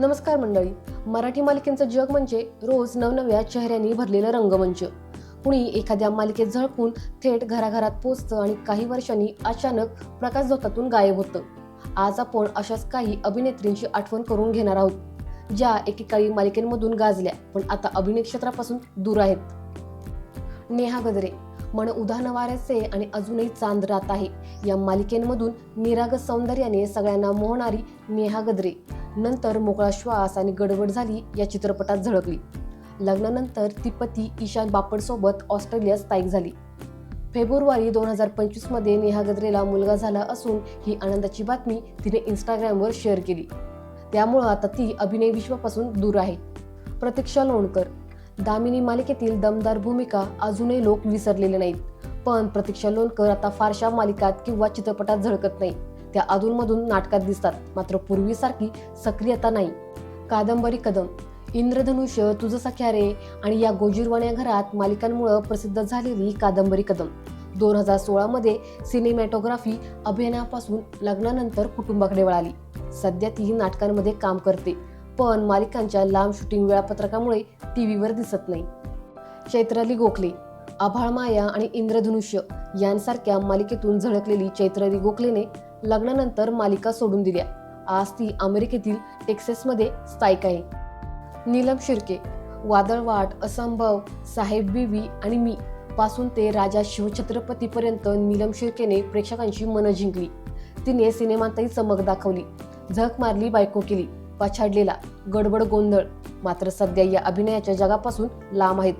नमस्कार मंडळी. मराठी मालिकेचं जग म्हणजे रोज नवनव्या चेहऱ्यांनी भरलेलं रंगमंच. कुणी एखाद्या मालिकेत झळकून थेट घराघरात पोचतं आणि काही वर्षांनी अचानक प्रकाशझोतातून गायब होतं. आज आपण अशाच काही अभिनेत्रींची आठवण करून घेणार आहोत ज्या एकेकाळी मालिकेमधून गाजल्या पण आता अभिनय क्षेत्रापासून दूर आहेत. नेहा गदरे मन उदाहरण वाऱ्याचे आणि अजूनही चांद रात आहे. या मालिकेमधून निरागस सौंदर्याने सगळ्यांना मोहणारी नेहा गदरे. नंतर मोकळा श्वास आणि गडबड झाली या चित्रपटात झळकली. लग्नानंतर ती पती ईशान बापडसोबत ऑस्ट्रेलियात स्थायिक झाली. फेब्रुवारी दोन हजार पंचवीसमध्ये नेहा गद्रेला मुलगा झाला असून ही आनंदाची बातमी तिने इंस्टाग्रामवर शेअर केली. त्यामुळं आता ती अभिनय विश्वापासून दूर आहे. प्रतीक्षा लोणकर. दामिनी मालिकेतील दमदार भूमिका अजूनही लोक विसरलेले नाहीत. पण प्रतीक्षा लोणकर आता फारशा मालिकात किंवा चित्रपटात झळकत नाही त्या अधूनमधून नाटकात दिसतात. मात्र पूर्वीसारखी सक्रियता नाही. कादंबरी कदम इंद्रधनुष्य तुझं सख्या रे आणि या गोजीरवाण्या घरात मालिकांमुळं प्रसिद्ध झालेली कादंबरी कदम. दोन हजार सोळामध्ये सिनेमॅटोग्राफी अभिनयापासून लग्नानंतर कुटुंबाकडे वळाली. सध्या ती नाटकांमध्ये काम करते. पण मालिकांच्या लांब शूटिंग वेळापत्रकामुळे टीव्हीवर दिसत नाही. चैत्राली गोखले आभाळ माया आणि इंद्रधनुष्य यांसारख्या मालिकेतून झळकलेली चैत्राली गोखलेने लग्नानंतर मालिका सोडून दिल्या. आज ती अमेरिकेतील टेक्सेसमध्ये स्थायिक आहे. नीलम शिर्के वादळवाट असंभव साहेब बीवी आणि मी पासून ते राजा शिवछत्रपतीपर्यंत नीलम शिर्केने प्रेक्षकांची मनं जिंकली. तिने सिनेमातही चमक दाखवली. झक मारली बायको केली पछाडलेला गडबड गोंधळ. मात्र सध्या या अभिनयाच्या जगापासून लांब आहेत.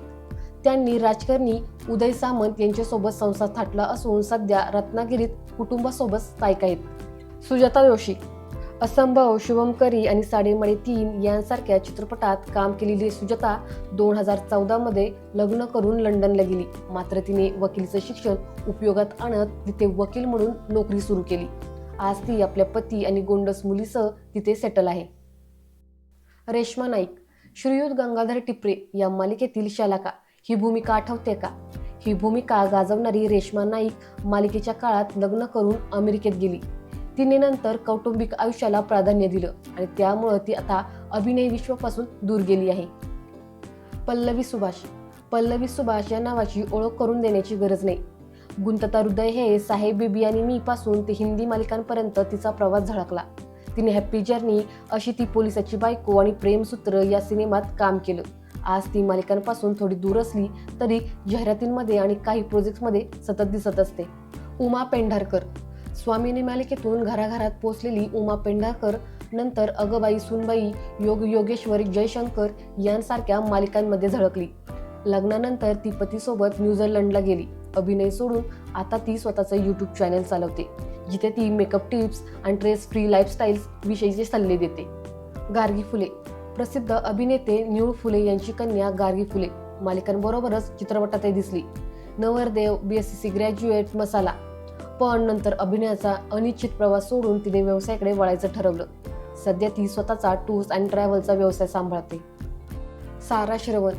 त्यांनी राजकारणी उदय सामंत यांच्यासोबत संसार थाटला असून सध्या रत्नागिरीत कुटुंबासोबत स्थायिक आहेत. सुजाता जोशी असंभव शुभमकरी आणि साडेमाडे तीन यांसारख्या चित्रपटात काम केलेली सुजाता दोन हजार चौदामध्ये लग्न करून लंडनला गेली. मात्र तिने वकिलीचं शिक्षण उपयोगात आणत तिथे वकील म्हणून नोकरी सुरू केली. आज ती आपल्या पती आणि गोंडस मुलीसह तिथे सेटल आहे. रेश्मा नाईक श्रीयुत गंगाधर टिपरे या मालिकेतील शालाका. ही भूमिका आठवते का? ही भूमिका गाजवणारी रेश्मा नाईक मालिकेच्या काळात लग्न करून अमेरिकेत गेली. तिने नंतर कौटुंबिक आयुष्याला प्राधान्य दिलं आणि त्यामुळं ती आता अभिनय विश्वापासून दूर गेली आहे. पल्लवी सुभाष. पल्लवी सुभाष या नावाची ओळख करून देण्याची गरज नाही. गुंतता हृदय हे साहेब बेबी आणि मी पासून ते हिंदी मालिकांपर्यंत तिचा प्रवास झळकला. तिने हॅप्पी जर्नी अशी ती पोलिसाची बायको आणि प्रेमसूत्र या सिनेमात काम केलं. आज ती मालिकांपासून थोडी दूर असली तरी जाहिरातींमध्ये आणि काही प्रोजेक्ट्समध्ये सतत दिसत असते. उमा पेंढारकर. स्वामीने मालिकेतून घराघरात पोचलेली उमा पेंढारकर नंतर अगबाई सुनबाई योग योगेश्वर जयशंकर यांसारख्या मालिकांमध्ये झळकली. लग्नानंतर ती पतीसोबत न्यूझीलंडला गेली. अभिनय सोडून आता ती स्वतःचं यूट्यूब चॅनल चालवते जिथे ती मेकअप टिप्स आणि ड्रेस फ्री लाईफस्टाईल्स विषयीचे सल्ले देते. गार्गी फुले. प्रसिद्ध अभिनेते निळू फुले यांची कन्या गार्गी फुले. मालिकांबरोबरच चित्रपटातही दिसली. नवरदेव बीएससीसी ग्रॅज्युएट मसाला. पण नंतर अभिनयाचा अनिश्चित प्रवास सोडून तिने व्यवसायाकडे वळायचं ठरवलं. सध्या ती स्वतःचा टूर्स अँड ट्रॅव्हलचा व्यवसाय सांभाळते. सारा श्रवण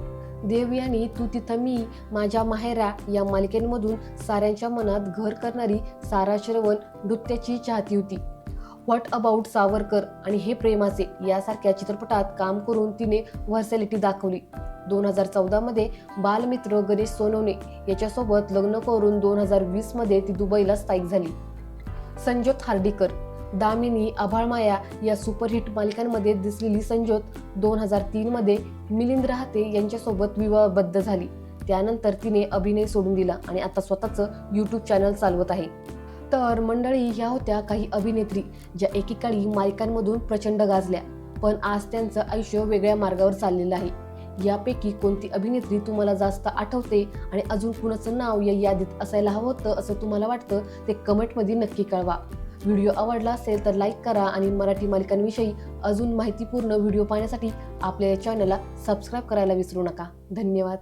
देव यांनी तू तिथं मी माझ्या माहेरा या मालिकेमधून साऱ्यांच्या मनात घर करणारी सारा श्रवण नृत्याची चाहती होती. व्हॉट अबाउट सावरकर आणि हे प्रेमाचे? यासारख्या चित्रपटात काम करून तिने व्हर्सॅलिटी दाखवली. दोन हजार चौदामध्ये बालमित्र गणेश सोनवणे याच्यासोबत लग्न करून दोन हजार वीसमध्ये ती दुबईला स्थायिक झाली. संजोत हार्डीकर दामिनी आभाळमाया या सुपरहिट मालिकांमध्ये दिसलेली संजोत दोन हजार तीनमध्ये मिलिंद राहते यांच्यासोबत विवाहबद्ध झाली. त्यानंतर तिने अभिनय सोडून दिला आणि आता स्वतःचं यूट्यूब चॅनल चालवत आहे. तर मंडळी ह्या होत्या काही अभिनेत्री ज्या एकेकाळी मालिकांमधून प्रचंड गाजल्या. पण आज त्यांचं आयुष्य वेगळ्या मार्गावर चाललेलं आहे. यापैकी कोणती अभिनेत्री तुम्हाला जास्त आठवते आणि अजून कुणाचं नाव या यादीत असायला हवं होतं असं तुम्हाला वाटतं ते कमेंटमध्ये नक्की कळवा. व्हिडिओ आवडला असेल तर लाईक करा आणि मराठी मालिकांविषयी अजून माहितीपूर्ण व्हिडिओ पाहण्यासाठी आपल्या या चॅनलला सबस्क्राईब करायला विसरू नका. धन्यवाद.